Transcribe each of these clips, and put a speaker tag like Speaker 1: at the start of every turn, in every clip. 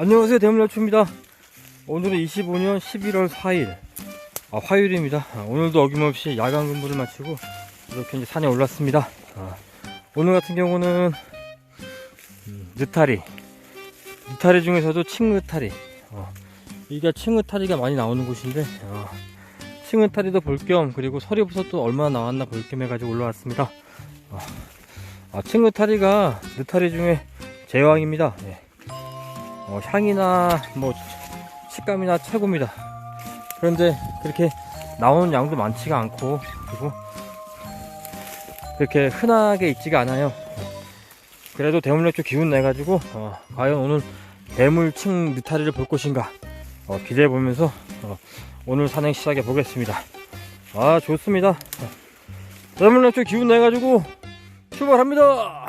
Speaker 1: 안녕하세요. 대물야추입니다. 오늘은 25년 11월 4일. 아, 화요일입니다. 아, 오늘도 어김없이 야간 근무를 마치고 이렇게 이제 산에 올랐습니다. 아, 오늘 같은 경우는 음, 느타리. 느타리 중에서도 칭느타리. 어, 이게 칭느타리가 많이 나오는 곳인데 어, 칭느타리도 볼 겸 그리고 서리버섯도 얼마나 나왔나 볼 겸 해가지고 올라왔습니다. 어, 아, 칭느타리가 느타리 중에 제왕입니다. 예. 어, 향이나 뭐 식감이나 최고입니다. 그런데 그렇게 나오는 양도 많지가 않고 그리고 그렇게 흔하게 있지가 않아요. 그래도 대물맥주 기운 내가지고 어, 과연 오늘 대물층 느타리를 볼 것인가 어, 기대해 보면서 어, 오늘 산행 시작해 보겠습니다. 아 좋습니다. 대물맥주 기운 내가지고 출발합니다.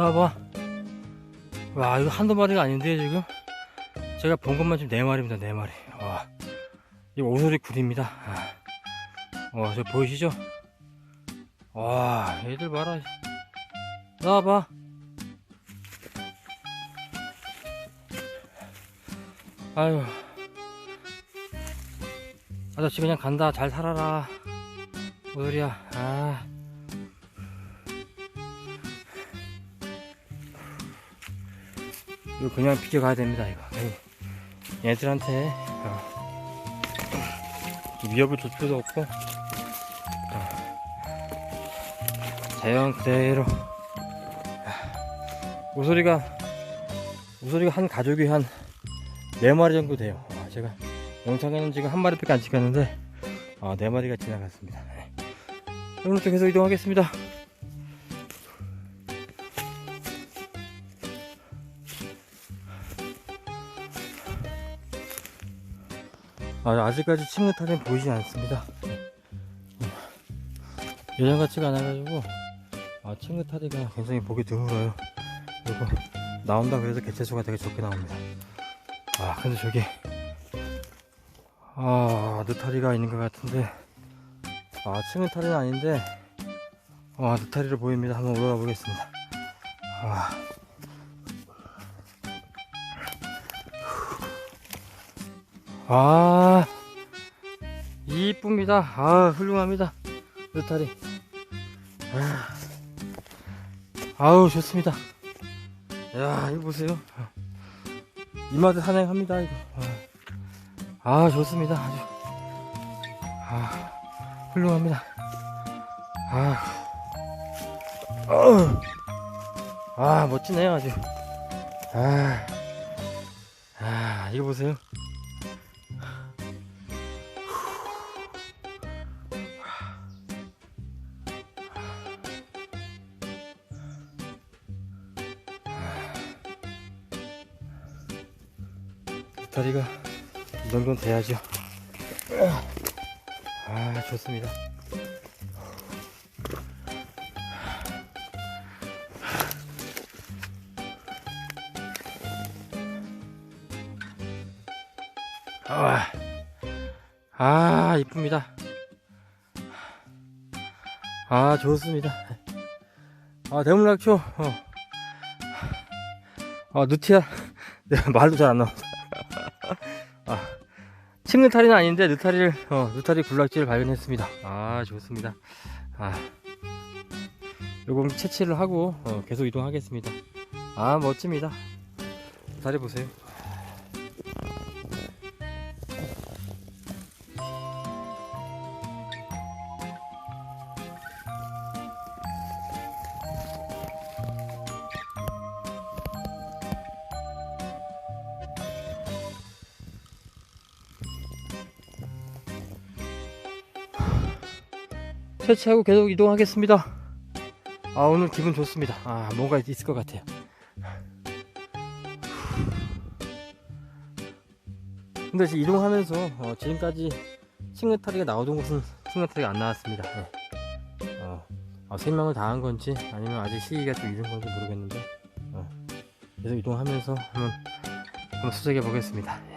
Speaker 1: 나와봐. 와, 이거 한두 마리가 아닌데, 지금? 제가 본 것만 지금 네 마리입니다, 네 마리. 와. 이거 오소리 굴입니다. 아. 와, 저 보이시죠? 와, 얘들 봐라. 나와봐. 아유. 아저씨 그냥 간다. 잘 살아라. 오소리야. 아. 이거 그냥 비켜가야 됩니다 이거. 에이, 얘들한테 어, 위협을 줄 필요도 없고 어, 자연 그대로 우소리가 우소리가 한 가족이 한 4마리 정도 돼요. 아, 제가 영상에는 지금 한 마리밖에 안 찍었는데 아, 4마리가 지나갔습니다. 네. 오늘 또 계속 이동하겠습니다 아, 아직까지 칭긋하게 보이지 않습니다. 예전 같지가 않아가지고, 아, 칭긋하리가 굉장히 보기 드물어요. 그리고, 나온다 그래도 개체수가 되게 적게 나옵니다. 아, 근데 저기, 아, 느타리가 있는 것 같은데, 아, 칭긋하리는 아닌데, 아, 느타리를 보입니다. 한번 올라가 보겠습니다. 아. 아, 이쁩니다. 아, 훌륭합니다. 느타리. 아, 아우, 좋습니다. 야, 이거 보세요. 이마트 산행합니다, 이거. 아, 아, 좋습니다. 아주. 아, 훌륭합니다. 아, 어, 아, 멋지네요, 아주. 아, 아, 이거 보세요. 다리가 이 정도는 돼야죠. 아, 좋습니다. 아, 아, 이쁩니다. 아, 좋습니다. 아, 대물락초, 어. 아, 누티야. 내가 말도 잘 안 나와. 아, 칭느타리는 아닌데 느타리를 어, 느타리 굴락지를 발견했습니다. 아 좋습니다. 아 요거 채취를 하고 어, 계속 이동하겠습니다. 아 멋집니다. 다리 보세요. 채취하고 계속 이동하겠습니다. 아 오늘 기분 좋습니다. 아 뭔가 있을 것 같아요. 근데 지금 이동하면서 어, 지금까지 싱글타리가 나오던 곳은 싱글타리가 안 나왔습니다. 네. 어, 어, 생명을 다한 건지 아니면 아직 시기가 좀 이른 건지 모르겠는데 어, 계속 이동하면서 한번, 한번 수색해 보겠습니다.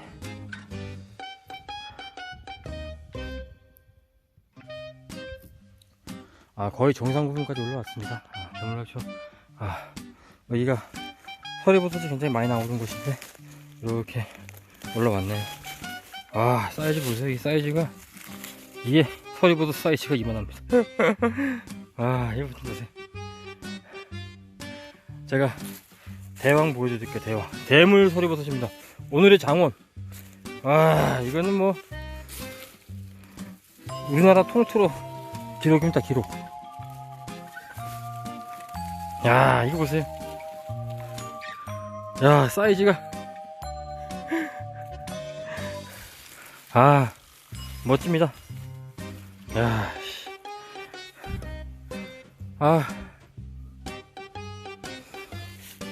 Speaker 1: 아, 거의 정상 부분까지 올라왔습니다. 아, 대물락초. 아, 여기가 서리버섯이 굉장히 많이 나오는 곳인데, 이렇게 올라왔네요. 아, 사이즈 보세요. 이 사이즈가, 이게 서리버섯 사이즈가 이만합니다. 아, 이거 좀 보세요. 제가 대왕 보여드릴게요, 대왕. 대물 서리버섯입니다. 오늘의 장원. 아, 이거는 뭐, 우리나라 통틀어 기록입니다, 기록. 야, 이거 보세요. 야, 사이즈가. 아, 멋집니다. 야, 씨. 아.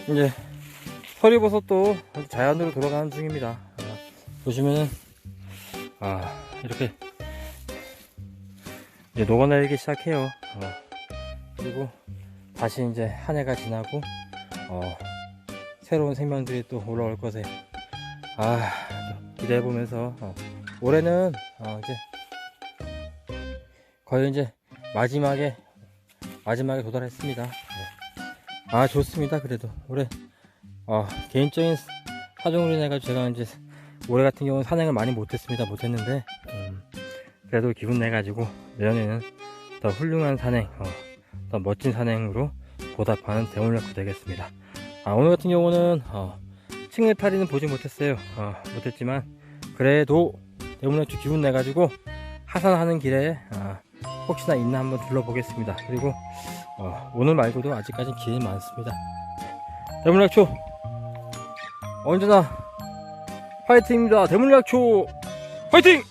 Speaker 1: 이제, 서리버섯도 자연으로 돌아가는 중입니다. 아, 보시면은, 아, 이렇게, 이제 녹아내리기 시작해요. 어, 그리고, 다시 이제 한 해가 지나고, 어, 새로운 생명들이 또 올라올 것에, 아, 기대해 보면서, 어, 올해는, 어, 이제, 거의 이제, 마지막에, 마지막에 도달했습니다. 네. 아, 좋습니다. 그래도, 올해, 어, 개인적인 사정으로 인해가지고 제가 이제, 올해 같은 경우는 산행을 많이 못했습니다. 못했는데, 음, 그래도 기분 내가지고, 내년에는 더 훌륭한 산행, 어, 더 멋진 산행으로 보답하는 대물락도 되겠습니다. 아, 오늘 같은 경우는 어, 칭의파리는 보지 못했어요. 어, 못했지만 그래도 대물락주 기운 내가지고 하산하는 길에 어, 혹시나 있나 한번 둘러보겠습니다. 그리고 어, 오늘 말고도 아직까지 기회 많습니다. 대물락초 언제나 화이팅입니다. 대물락초 화이팅!